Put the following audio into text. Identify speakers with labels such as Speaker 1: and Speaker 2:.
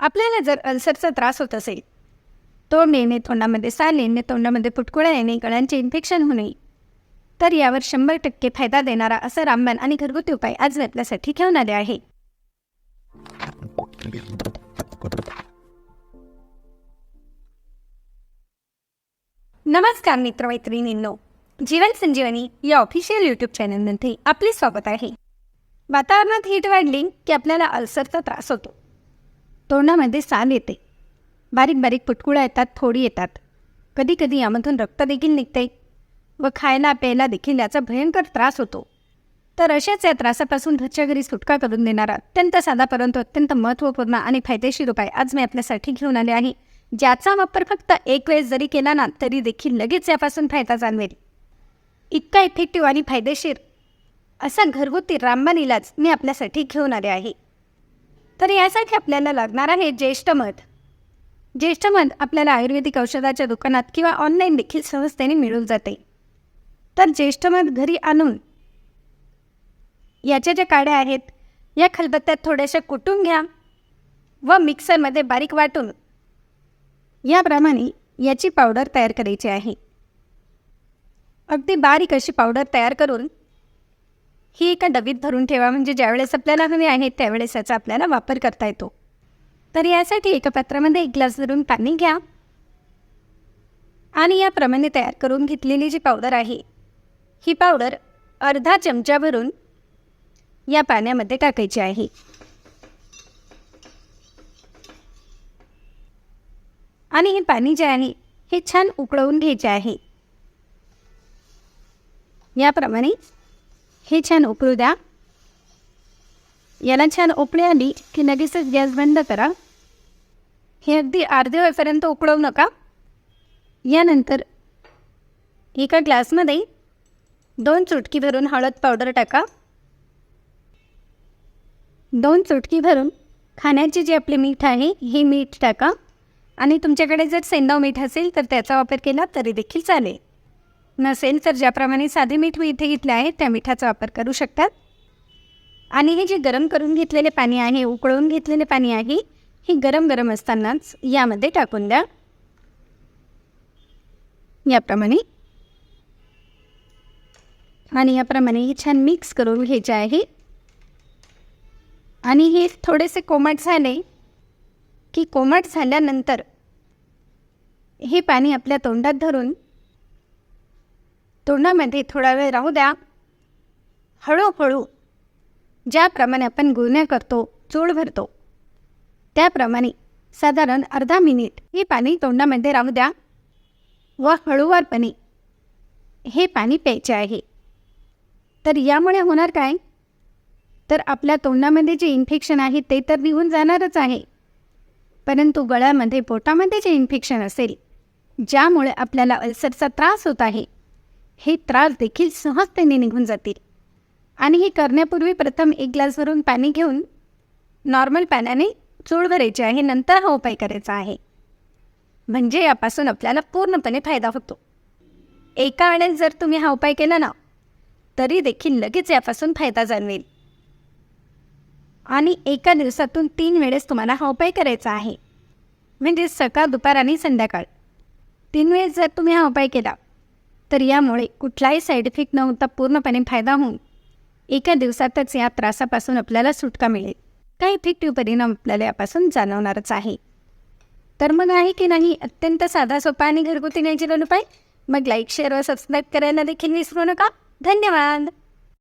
Speaker 1: आपल्याला जर अल्सरचा त्रास होत असेल तोंड येणे तोंडामध्ये साल येणे तोंडामध्ये फुटकुळ्या येणे गळ्यांचे इन्फेक्शन होणे तर यावर शंभर टक्के फायदा देणारा असा रामबाण आणि घरगुती उपाय आज मी आपल्यासाठी घेऊन आले आहे. नमस्कार मित्रमैत्रिणींनो जीवन संजीवनी या ऑफिशियल यूट्यूब चॅनलमध्ये आपले स्वागत आहे. वातावरणात हीट वाढली की आपल्याला अल्सरचा त्रास होतो. तोंडामध्ये साल येते. बारीक बारीक पुटकुळ्या येतात थोडी येतात. कधी कधी यामधून रक्त देखील निघते व खायला प्यायला देखील याचा भयंकर त्रास होतो. तर अशाच या त्रासापासून घरच्या घरी सुटका करून देणारा अत्यंत साधा परंतु अत्यंत महत्त्वपूर्ण आणि फायदेशीर उपाय आज मी आपल्यासाठी घेऊन आले आहे. ज्याचा वापर फक्त एक वेळेस जरी केला ना तरी देखील लगेच यापासून फायदा जाणवेल. इतका इफेक्टिव्ह आणि फायदेशीर असा घरगुती रामबाण इलाज मी आपल्यासाठी घेऊन आले आहे. तर यासाठी आपल्याला लागणार आहे ज्येष्ठ मध. ज्येष्ठ मध आपल्याला आयुर्वेदिक औषधाच्या दुकानात किंवा ऑनलाईन देखील सहजतेने मिळून जाते. तर ज्येष्ठ मध घरी आणून याच्या ज्या काड्या आहेत या खलबत्त्यात थोड्याशा कुटून घ्या व मिक्सरमध्ये बारीक वाटून याप्रमाणे याची पावडर तयार करायची आहे. अगदी बारीक अशी पावडर तयार करून ही एका डबीत भरून ठेवा. म्हणजे ज्यावेळेस आपल्याला हवी आहे त्यावेळेस याचा आपल्याला वापर करता येतो. तर यासाठी एका पात्रामध्ये एक ग्लास धरून पाणी घ्या. आणि याप्रमाणे तयार करून घेतलेली जी पावडर आहे ही पावडर अर्धा चमचा भरून या पाण्यामध्ये टाकायची आहे. आणि हे पाणी जे आहे हे छान उकळवून घ्यायचे आहे. याप्रमाणे हे छान उकळू द्या. याला छान उकळी आली की लगेचच गॅस बंद करा. हे अगदी अर्धे वेळपर्यंत उकळवू नका. यानंतर एका ग्लासमध्ये दोन चुटकी भरून हळद पावडर टाका. दोन चुटकी भरून खाण्याचे जे आपले मीठ आहे हे मीठ टाका. आणि तुमच्याकडे जर सेंदाव मीठ असेल तर त्याचा वापर केला तरी देखील चालेल. नसेल तर ज्याप्रमाणे साधे मीठ मी इथे घेतले आहे त्या मिठाचा वापर करू शकतात. आणि हे जे गरम करून घेतलेले पाणी आहे उकळून घेतलेले पाणी आहे हे गरम गरम असतानाच यामध्ये टाकून द्या. याप्रमाणे. आणि याप्रमाणे हे छान मिक्स करून घ्यायचे आहे. आणि हे थोडेसे कोमट झाले की कोमट झाल्यानंतर हे पाणी आपल्या तोंडात धरून तोंडामध्ये थोडा वेळ राहू द्या. हळूहळू ज्याप्रमाणे आपण गुळण्या करतो चूळ भरतो त्याप्रमाणे साधारण अर्धा मिनिट हे पाणी तोंडामध्ये राहू द्या व हळूवारपणे हे पाणी प्यायचे आहे. तर यामुळे होणार काय? तर आपल्या तोंडामध्ये जे इन्फेक्शन आहे ते तर निघून जाणारच आहे. परंतु गळ्यामध्ये पोटामध्ये जे इन्फेक्शन असेल ज्यामुळे आपल्याला अल्सरचा त्रास होत आहे हे त्रास देखील सहजतेने निघून जातील. आणि हे करण्यापूर्वी प्रथम एक ग्लासवरून पाणी घेऊन नॉर्मल पाण्याने चूळ भरायची आहे नंतर हा उपाय करायचा आहे. म्हणजे यापासून आपल्याला पूर्णपणे फायदा होतो. एका वेळेस जर तुम्ही हा उपाय केला ना तरी देखील लगेच यापासून फायदा जाणवेल. आणि एका दिवसातून तीन वेळेस तुम्हाला हा उपाय करायचा आहे. म्हणजे सकाळ दुपार आणि संध्याकाळ. तीन वेळेस जर तुम्ही हा उपाय केला तर यामुळे कुठलाही साईड इफेक्ट न होता पूर्णपणे फायदा होऊन एका दिवसातच या त्रासापासून आपल्याला सुटका मिळेल. काही इफेक्टिव्ह परिणाम आपल्याला यापासून जाणवणारच आहे. तर मग आहे की नाही अत्यंत साधा सोपा आणि घरगुती नॅचरल उपाय? मग लाईक शेअर व सबस्क्राईब करायला देखील विसरू नका. धन्यवाद!